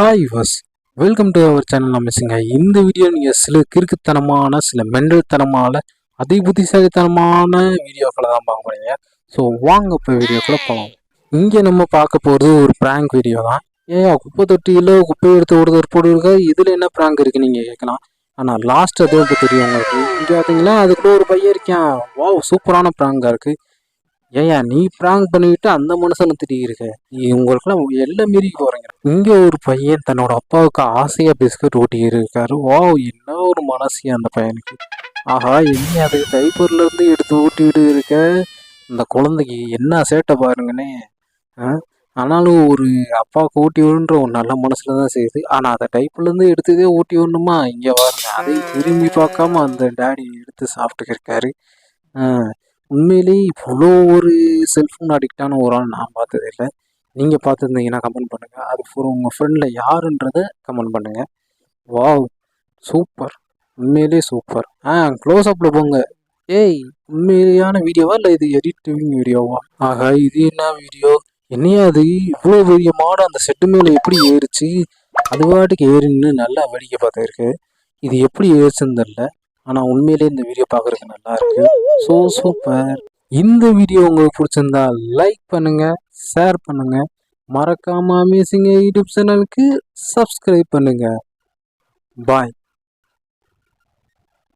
Hi வஸ் welcome to our channel அமைச்சுங்க இந்த வீடியோ நீங்கள் சில கிறுக்குத்தனமான சில மெண்டல்தனமான அதி புத்திசாலித்தனமான வீடியோக்களை தான் பார்க்க போகிறீங்க ஸோ வாங்க இப்போ வீடியோக்குள்ளே போகலாம் இங்கே நம்ம பார்க்க போகிறது ஒரு ப்ராங்க் வீடியோ தான். ஏன் குப்பை தொட்டியில் குப்பை எடுத்து ஒருத்தர் போடுறதுக்கு இதில் என்ன ப்ராங்க் இருக்குது நீங்கள் கேட்கலாம். ஆனால் லாஸ்ட் அதுவும் இப்போ தெரியும் உங்களுக்கு. இங்கே பார்த்தீங்களா அதுக்குள்ளே ஒரு பையன் இருக்கேன். வா சூப்பரான ப்ராங்காக இருக்குது ஏயா நீ பிராங் பண்ணிக்கிட்டு அந்த மனுஷனை திடீருக்க நீ உங்களுக்குலாம் எல்லாம் மீறி போறீங்க இங்கே ஒரு பையன் தன்னோட அப்பாவுக்கு ஆசையாக பிஸ்கட் ஓட்டி இருக்காரு. ஓ என்ன ஒரு மனசியா அந்த பையனுக்கு. ஆஹா என்ன அது டைப்பர்ல இருந்து எடுத்து ஊட்டிட்டு இருக்க. இந்த குழந்தைக்கு என்ன சேட்டை பாருங்கண்ணே. ஆனாலும் ஒரு அப்பாவுக்கு ஊட்டி விடுன்ற ஒரு நல்ல மனசுல தான் செய்யுது. ஆனால் அதை டைப்ல இருந்து எடுத்ததே ஊட்டி விடணுமா? இங்கே பாருங்க. அதையும் திரும்பி பார்க்காம அந்த டேடி எடுத்து சாப்பிட்டுக்கிருக்காரு உண்மையிலேயே இவ்வளோ ஒரு செல்ஃபோன் அடிக்டான ஒரு ஆள் நான் பார்த்தது இல்லை. நீங்கள் பார்த்துருந்தீங்கன்னா கமெண்ட் பண்ணுங்கள் அது for உங்கள் ஃப்ரெண்டில் யாருன்றதை கமெண்ட் பண்ணுங்கள் வாவ் சூப்பர் உண்மையிலேயே சூப்பர் ஆ க்ளோஸ்அப்பில் போங்க. ஏய் உண்மையான வீடியோவா இல்லை இது எடிட்டிங் வீடியோவா ஆகா இது என்ன வீடியோ என்னையா அது? இவ்வளோ பெரிய மாடு அந்த செட்டு மேலே எப்படி ஏறிச்சு? அது பாட்டுக்கு ஏறின்னு நல்லா வேடிக்கை பார்த்துருக்கு இது எப்படி ஏறிச்சுன்னு தெரில ஆனால் உண்மையிலேயே இந்த வீடியோ பார்க்குறதுக்கு நல்லா இருக்கு. ஸோ சூப்பர் இந்த வீடியோ உங்களுக்கு பிடிச்சிருந்தா லைக் பண்ணுங்க ஷேர் பண்ணுங்க. மறக்காம அமேசிங்க யூடியூப் சேனலுக்கு சப்ஸ்கிரைப் பண்ணுங்க. பாய்